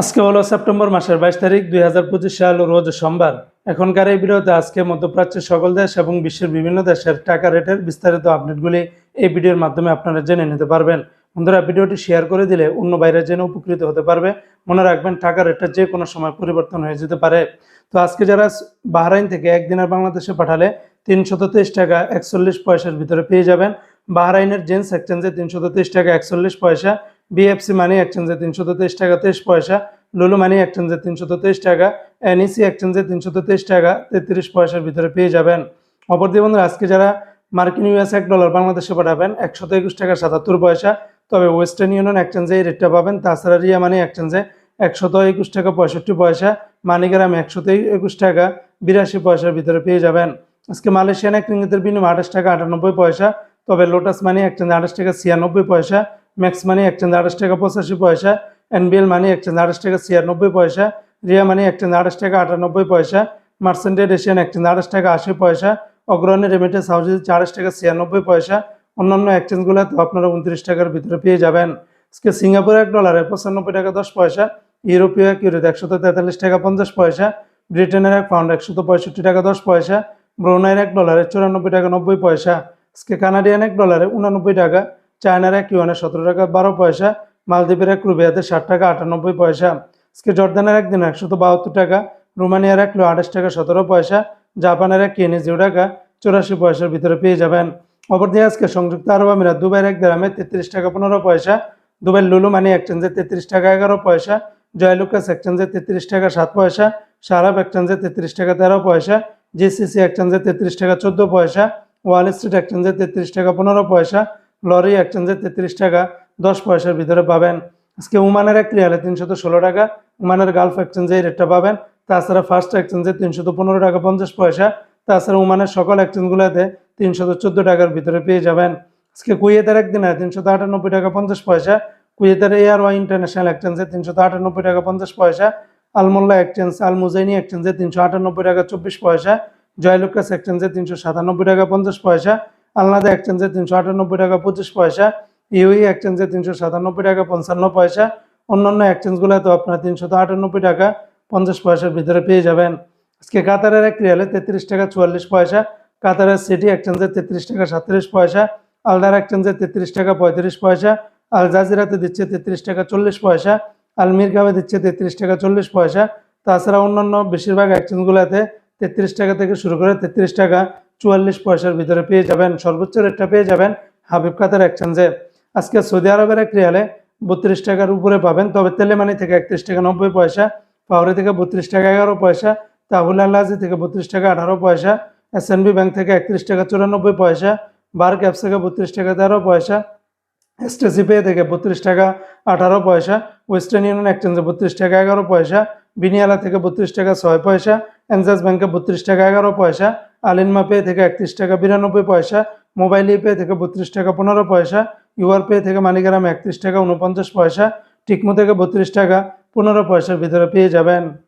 আজকে হলো সেপ্টেম্বর মাসের বাইশ তারিখ দুই হাজার পঁচিশ সাল রোজ সোমবার। এখনকার এই ভিডিওতে আজকে মধ্যপ্রাচ্যের সকল দেশ এবং বিশ্বের বিভিন্ন দেশের টাকা রেটের বিস্তারিত আপডেটগুলি এই ভিডিওর মাধ্যমে আপনারা জেনে নিতে পারবেন। বন্ধুরা, ভিডিওটি শেয়ার করে দিলে অন্য বাইরে জেনে উপকৃত হতে পারবে। মনে রাখবেন, টাকা রেটটা যে কোনো সময় পরিবর্তন হয়ে যেতে পারে। তো আজকে যারা বাহরাইন থেকে একদিনের বাংলাদেশে পাঠালে তিনশত টাকা একচল্লিশ পয়সার ভিতরে পেয়ে যাবেন। বাহরাইনের জেন্স এক্সচেঞ্জে তিনশত টাকা একচল্লিশ পয়সা বিএফসি মানি এক্সচেঞ্জে তিনশত তেইশ টাকা, তেইশ পয়সা লুলু মানি এক্সচেঞ্জে তিনশত তেইশ টাকা এনইসি এক্সচেঞ্জে তিনশত তেইশ টাকা, তেত্রিশ পয়সার ভিতরে পেয়ে যাবেন। অপরদিকে বন্ধুরা, আজকে যারা মার্কিন ইউএস এক ডলার বাংলাদেশে পাঠাবেন, একশত একুশ টাকা সাতাত্তর পয়সা, তবে ওয়েস্টার্ন ইউনিয়ন এক্সচেঞ্জে এই রেটটা পাবেন। তাছাড়া রিয়া মানি এক্সচেঞ্জে একশত একুশ টাকা, পঁয়ষট্টি পয়সা, মানিগ্রাম একশত একুশ টাকা, বিরাশি পয়সার ভিতরে পেয়ে যাবেন। আজকে মালয়েশিয়ান এক রিঙ্গিতের বিনিময় আঠাশ টাকা আটানব্বই পয়সা, তবে লোটাস মানি এক্সচেঞ্জ আঠাশ টাকা ছিয়ানব্বই পয়সা ম্যাক্স মানি এক্সচেঞ্জ আঠাশ টাকা পঁচাশি পয়সা এনবিএল মানি এক্সচেঞ্জ আঠাশ টাকা ছিয়ানব্বই পয়সা রিয়া মানি এক্সচেঞ্জ আঠাশ টাকা আটানব্বই পয়সা মার্সেন্টেড এশিয়ান এক্সচেঞ্জ আঠাশ টাকা আশি পয়সা অগ্রণী রেমিটেন্স হাউসে আঠাশ টাকা ছিয়ানব্বই পয়সা, অন্যান্য এক্সচেঞ্জগুলো তো আপনারা উনত্রিশ টাকার ভিতরে পেয়ে যাবেন। আজকে সিঙ্গাপুর এক ডলারে পঁচানব্বই টাকা দশ পয়সা ইউরোপীয় এক ইউরোতে একশত তেতাল্লিশ টাকা পঞ্চাশ পয়সা ব্রিটেনের এক পাউন্ড একশত পঁয়ষট্টি টাকা দশ পয়সা ব্রুনাইয়ের এক ডলারে চুরানব্বই টাকা নব্বই পয়সা, আজকে কানাডিয়ান এক ডলারে উনানব্বই টাকা চায়নার এক ইউয়ানে সতেরো টাকা, বারো পয়সা, মালদ্বীপের এক রুবিয়াতে ষাট টাকা, আটানব্বই পয়সা। আজকে জর্দানের একদিন একশত বাহাত্তর টাকা, রোমানিয়ার এক লো আঠাশ টাকা সতেরো পয়সা, জাপানের এক কেনে জিরো টাকা চৌরাশি পয়সার ভিতরে পেয়ে যাবেন। অপরদিকে আজকে সংযুক্ত আরব আমিরাত, দুবাইয়ের এক গ্রামে তেত্রিশ টাকা, পনেরো পয়সা, দুবাইয়ের লুলু মানি এক্সচেঞ্জে তেত্রিশ টাকা, এগারো পয়সা, জয়লুকাস এক্সচেঞ্জে তেত্রিশ টাকা, সাত পয়সা সারাব এক্সচেঞ্জে তেত্রিশ টাকা, তেরো পয়সা, জিসিসি এক্সচেঞ্জে তেত্রিশ টাকা, চোদ্দ পয়সা, ওয়াল স্ট্রিট এক্সচেঞ্জে তেত্রিশ টাকা, পনেরো পয়সা লরি এক্সচেঞ্জে তেত্রিশ টাকা, দশ পয়সার ভিতরে পাবেন। আজকে উমানের এক রিয়ালে তিনশত ষোলো টাকা, উমানের গালফ এক্সচেঞ্জে এই রেটটা পাবেন। তাছাড়া ফার্স্ট এক্সচেঞ্জে তিনশত পনেরো টাকা, পঞ্চাশ পয়সা। তাছাড়া উমানের সকল এক্সচেঞ্জগুলোতে তিনশত চোদ্দ টাকার ভিতরে পেয়ে যাবেন। আজকে কুয়েতের একদিনে তিনশত আটানব্বই টাকা, পঞ্চাশ পয়সা। কুয়েতের এয়ার ওয়াই ইন্টারন্যাশনাল এক্সচেঞ্জে তিনশত আটানব্বই টাকা, পঞ্চাশ পয়সা। আলমোল্লা এক্সচেঞ্জ আল মুজাইনি এক্সচেঞ্জে তিনশো আটানব্বই টাকা, চব্বিশ পয়সা। জয়লুকাস এক্সচেঞ্জে তিনশো সাতানব্বই টাকা, পঞ্চাশ পয়সা। আলনাদা এক্সচেঞ্জে তিনশো আটানব্বই টাকা, পঁচিশ পয়সা ইউই এক্সচেঞ্জে তিনশো সাতানব্বই টাকা, পঞ্চান্ন পয়সা। অন্যান্য এক্সচেঞ্জগুলোতে আপনারা তিনশত আটানব্বই টাকা, পঞ্চাশ পয়সার ভিতরে পেয়ে যাবেন। আজকে কাতারের এক রিয়ালে তেত্রিশ টাকা, চুয়াল্লিশ পয়সা। কাতারের সিটি এক্সচেঞ্জে তেত্রিশ টাকা, সাতত্রিশ পয়সা। আলদার এক্সচেঞ্জে তেত্রিশ টাকা, পঁয়ত্রিশ পয়সা। আল জাজিরাতে দিচ্ছে তেত্রিশ টাকা, চল্লিশ পয়সা। আল মিরগামে দিচ্ছে তেত্রিশ টাকা, চল্লিশ পয়সা। তাছাড়া অন্যান্য বেশিরভাগ এক্সচেঞ্জগুলোতে তেত্রিশ টাকা থেকে শুরু করে তেত্রিশ টাকা। চুয়াল্লিশ পয়সার ভিতরে পেয়ে যাবেন, সর্বোচ্চ রেটটা পেয়ে যাবেন হাবিব কাতার এক্সচেঞ্জে আজকে সৌদি আরবের এক রিয়ালে বত্রিশ টাকার উপরে পাবেন, তবে তেলেমানি থেকে একত্রিশ টাকা নব্বই পয়সা পাউরি থেকে বত্রিশ টাকা এগারো পয়সা, তাহুল আল্লাজি থেকে বত্রিশ টাকা আঠারো পয়সা এস ব্যাংক থেকে একত্রিশ টাকা চুরানব্বই পয়সা বার ক্যাপস থেকে বত্রিশ টাকা তেরো পয়সা এসটিসি পে থেকে বত্রিশ টাকা আঠারো পয়সা, ওয়েস্টার্ন ইউনিয়ন এক্সচেঞ্জে বত্রিশ টাকা এগারো পয়সা, বিনিয়ালা থেকে বত্রিশ টাকা ছয় পয়সা, এনজাস ব্যাংকে বত্রিশ টাকা এগারো পয়সা আলিনমা পে থেকে একত্রিশ টাকা, বিরানব্বই পয়সা, মোবাইল পে থেকে বত্রিশ টাকা, পনেরো পয়সা, ইউআর পে থেকে মানিগ্রামে একত্রিশ টাকা উনপঞ্চাশ পয়সা, টিকমো থেকে বত্রিশ টাকা, পনেরো পয়সার ভিতরে পেয়ে যাবেন।